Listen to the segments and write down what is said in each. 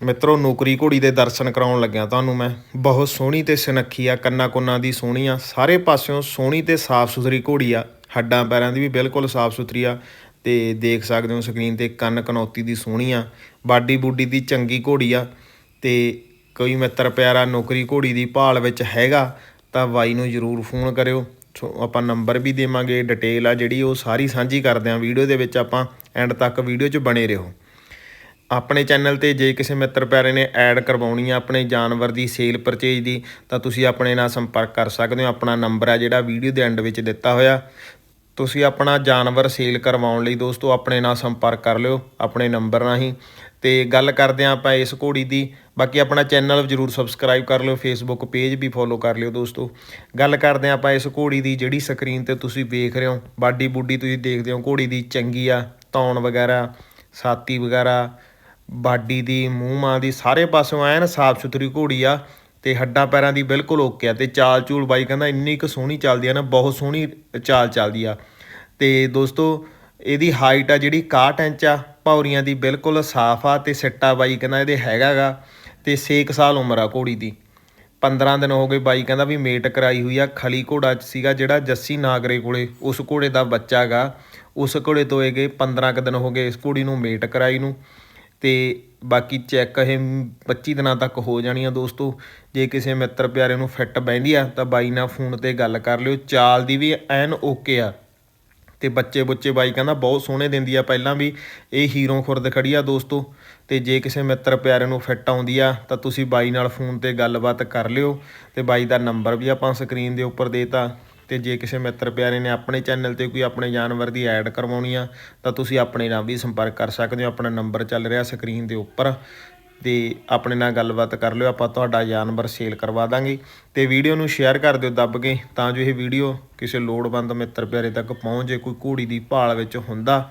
ਮਿੱਤਰੋ, ਨੌਕਰੀ ਘੋੜੀ ਦੇ ਦਰਸ਼ਨ ਕਰਾਉਣ ਲੱਗਿਆ ਤੁਹਾਨੂੰ ਮੈਂ ਬਹੁਤ ਸੋਹਣੀ ਤੇ ਸੁਨੱਖੀ ਆ ਕੰਨਾ ਕੁੰਨਾ ਦੀ ਸੋਹਣੀ ਆ, ਸਾਰੇ ਪਾਸਿਓਂ ਸੋਹਣੀ ਤੇ ਸਾਫ਼ ਸੁਥਰੀ ਘੋੜੀ ਆ, ਹੱਡਾਂ ਪੈਰਾਂ ਦੀ ਵੀ ਬਿਲਕੁਲ ਸਾਫ਼ ਸੁਥਰੀ ਆ ਤੇ ਦੇਖ ਸਕਦੇ ਹੋ ਸਕਰੀਨ ਤੇ ਕੰਨ ਕਨੌਤੀ ਦੀ ਸੋਹਣੀ ਆ, ਬਾਡੀ ਬੂਡੀ ਦੀ ਚੰਗੀ ਘੋੜੀ ਆ ਤੇ ਕੋਈ ਮਿੱਤਰ ਪਿਆਰਾ ਨੌਕਰੀ ਘੋੜੀ ਦੀ ਭਾਲ ਵਿੱਚ ਹੈਗਾ ਤਾਂ ਬਾਈ ਨੂੰ ਜਰੂਰ ਫੋਨ ਕਰਿਓ ਸੋ ਆਪਾਂ ਨੰਬਰ ਵੀ ਦੇਵਾਂਗੇ, ਡਿਟੇਲ ਆ ਜਿਹੜੀ ਉਹ ਸਾਰੀ ਸਾਂਝੀ ਕਰਦੇ ਆਂ, ਵੀਡੀਓ ਦੇ ਵਿੱਚ ਆਪਾਂ ਐਂਡ ਤੱਕ ਵੀਡੀਓ 'ਚ ਬਣੇ ਰਹੋ। ਆਪਣੇ ਚੈਨਲ ਤੇ ਜੇ ਕਿਸੇ ਮਿੱਤਰ ਪਿਆਰੇ ਨੇ ਐਡ ਕਰਵਾਉਣੀ ਆ ਆਪਣੇ ਜਾਨਵਰ ਦੀ ਸੇਲ ਪਰਚੇਜ ਦੀ, ਤਾਂ ਤੁਸੀਂ ਆਪਣੇ ਨਾਲ ਸੰਪਰਕ ਕਰ ਸਕਦੇ ਹੋ। ਆਪਣਾ ਨੰਬਰ ਆ ਜਿਹੜਾ ਵੀਡੀਓ ਦੇ ਐਂਡ ਵਿੱਚ ਦਿੱਤਾ ਹੋਇਆ। ਤੁਸੀਂ ਆਪਣਾ ਜਾਨਵਰ ਸੇਲ ਕਰਵਾਉਣ ਲਈ ਦੋਸਤੋ ਆਪਣੇ ਨਾਲ ਸੰਪਰਕ ਕਰ ਲਿਓ, ਆਪਣੇ ਨੰਬਰ ਰਾਹੀਂ। ਤੇ ਗੱਲ ਕਰਦੇ ਹਾਂ ਆਪਾਂ ਇਸ ਘੋੜੀ ਦੀ। ਬਾਕੀ ਆਪਣਾ ਚੈਨਲ ਜਰੂਰ ਸਬਸਕ੍ਰਾਈਬ ਕਰ ਲਿਓ ਫੇਸਬੁੱਕ ਪੇਜ ਵੀ ਫੋਲੋ ਕਰ ਲਿਓ ਦੋਸਤੋ। ਗੱਲ ਕਰਦੇ ਹਾਂ ਆਪਾਂ ਇਸ ਘੋੜੀ ਦੀ ਜਿਹੜੀ ਸਕਰੀਨ ਤੇ ਤੁਸੀਂ ਵੇਖ ਰਹੇ ਹੋ। ਬਾਡੀ ਬੁੱਡੀ ਤੁਸੀਂ ਦੇਖਦੇ ਹੋ ਘੋੜੀ ਦੀ ਚੰਗੀ ਆ, ਧੌਣ ਵਗੈਰਾ, ਸਾਤੀ ਵਗੈਰਾ ਬਾਡੀ ਦੀ, ਮੂੰਹ, ਮਾਂ ਦੀ ਸਾਰੇ ਪਾਸਿਓਂ ਐਨ ਸਾਫ਼ ਸੁਥਰੀ ਘੋੜੀ ਆ ਤੇ ਹੱਡਾਂ ਪੈਰਾਂ ਦੀ ਬਿਲਕੁਲ ਓਕੇ ਆ ਤੇ ਚਾਲ ਚੂਲ ਬਾਈ ਕਹਿੰਦਾ ਇੰਨੀ ਕੁ ਸੋਹਣੀ ਚੱਲਦੀ ਆ ਨਾ, ਬਹੁਤ ਸੋਹਣੀ ਚਾਲ ਚੱਲਦੀ ਆ। ਤੇ ਦੋਸਤੋ, ਇਹਦੀ ਹਾਈਟ ਆ ਜਿਹੜੀ 61 ਇੰਚ ਆ ਪੌਰੀਆਂ ਦੀ ਬਿਲਕੁਲ ਸਾਫ਼ ਆ ਤੇ ਸਿੱਟਾ ਬਾਈ ਕਹਿੰਦਾ ਇਹਦੇ ਹੈਗਾਗਾ ਤੇ 6 ਸਾਲ ਉਮਰ ਆ ਘੋੜੀ ਦੀ। 15 ਦਿਨ ਹੋ ਗਏ ਬਾਈ ਕਹਿੰਦਾ ਵੀ ਮੇਟ ਕਰਾਈ ਹੋਈ ਆ, ਖਲੀ ਘੋੜਾ ਚ ਸੀਗਾ ਜਿਹੜਾ ਜੱਸੀ ਨਾਗਰੇ ਕੋਲੇ, ਉਸ ਘੋੜੇ ਦਾ ਬੱਚਾ ਗਾ। ਉਸ ਘੋੜੇ ਤੋਂ ਇਹ ਗਏ 15 ਕੁ ਦਿਨ ਹੋ ਗਏ ਇਸ ਘੋੜੀ ਨੂੰ ਮੇਟ ਕਰਾਈ ਨੂੰ। ਅਤੇ ਬਾਕੀ ਚੈੱਕ ਇਹ 25 ਦਿਨਾਂ ਤੱਕ ਹੋ ਜਾਣੀ ਆ ਦੋਸਤੋ। ਜੇ ਕਿਸੇ ਮਿੱਤਰ ਪਿਆਰੇ ਨੂੰ ਫਿੱਟ ਬਹਿੰਦੀ ਆ, ਤਾਂ ਬਾਈ ਨਾਲ ਫੋਨ ਤੇ ਗੱਲ ਕਰ ਲਿਓ। ਚਾਲ ਦੀ ਵੀ ਐਨ ਓਕੇ ਆ। ਤੇ ਬੱਚੇ ਬੁੱਚੇ ਬਾਈ ਕਹਿੰਦਾ ਬਹੁਤ ਸੋਹਣੇ ਦਿੰਦੀ ਆ। ਪਹਿਲਾਂ ਵੀ ਇਹ ਹੀਰੋ ਖੁਰਦ ਖੜੀ ਆ ਦੋਸਤੋ। ਤੇ ਜੇ ਕਿਸੇ ਮਿੱਤਰ ਪਿਆਰੇ ਨੂੰ ਫਿੱਟ ਆਉਂਦੀ ਆ, ਤਾਂ ਤੁਸੀਂ ਬਾਈ ਨਾਲ ਫੋਨ ਤੇ ਗੱਲਬਾਤ ਕਰ ਲਿਓ। ਤੇ ਬਾਈ ਦਾ ਨੰਬਰ ਵੀ ਆਪਾਂ ਸਕਰੀਨ ਦੇ ਉੱਪਰ ਦੇਤਾ ਤੇ ਜੇ ਕਿਸੇ ਮਿੱਤਰ ਪਿਆਰੇ ਨੇ ਆਪਣੇ ਚੈਨਲ ਤੇ ਕੋਈ ਆਪਣੇ ਜਾਨਵਰ ਦੀ ਐਡ ਕਰਵਾਉਣੀ ਆ, ਤਾਂ ਤੁਸੀਂ ਆਪਣੇ ਨਾਲ ਵੀ ਸੰਪਰਕ ਕਰ ਸਕਦੇ ਹੋ। ਆਪਣਾ ਨੰਬਰ ਚੱਲ ਰਿਹਾ ਸਕਰੀਨ ਦੇ ਉੱਪਰ। ਤੇ ਆਪਣੇ ਨਾਲ ਗੱਲਬਾਤ ਕਰ ਲਿਓ, ਆਪਾਂ ਤੁਹਾਡਾ ਜਾਨਵਰ ਸੇਲ ਕਰਵਾ ਦਾਂਗੇ। ਤੇ ਵੀਡੀਓ ਨੂੰ ਸ਼ੇਅਰ ਕਰ ਦਿਓ ਦੱਬ ਕੇ, ਤਾਂ ਜੋ ਇਹ ਵੀਡੀਓ ਕਿਸੇ ਲੋੜਵੰਦ ਮਿੱਤਰ ਪਿਆਰੇ ਤੱਕ ਪਹੁੰਚ ਜੇ, ਕੋਈ ਘੋੜੀ ਦੀ ਭਾਲ ਵਿੱਚ ਹੁੰਦਾ।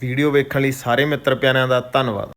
ਵੀਡੀਓ ਵੇਖਣ ਲਈ ਸਾਰੇ ਮਿੱਤਰ ਪਿਆਰਿਆਂ ਦਾ ਧੰਨਵਾਦ।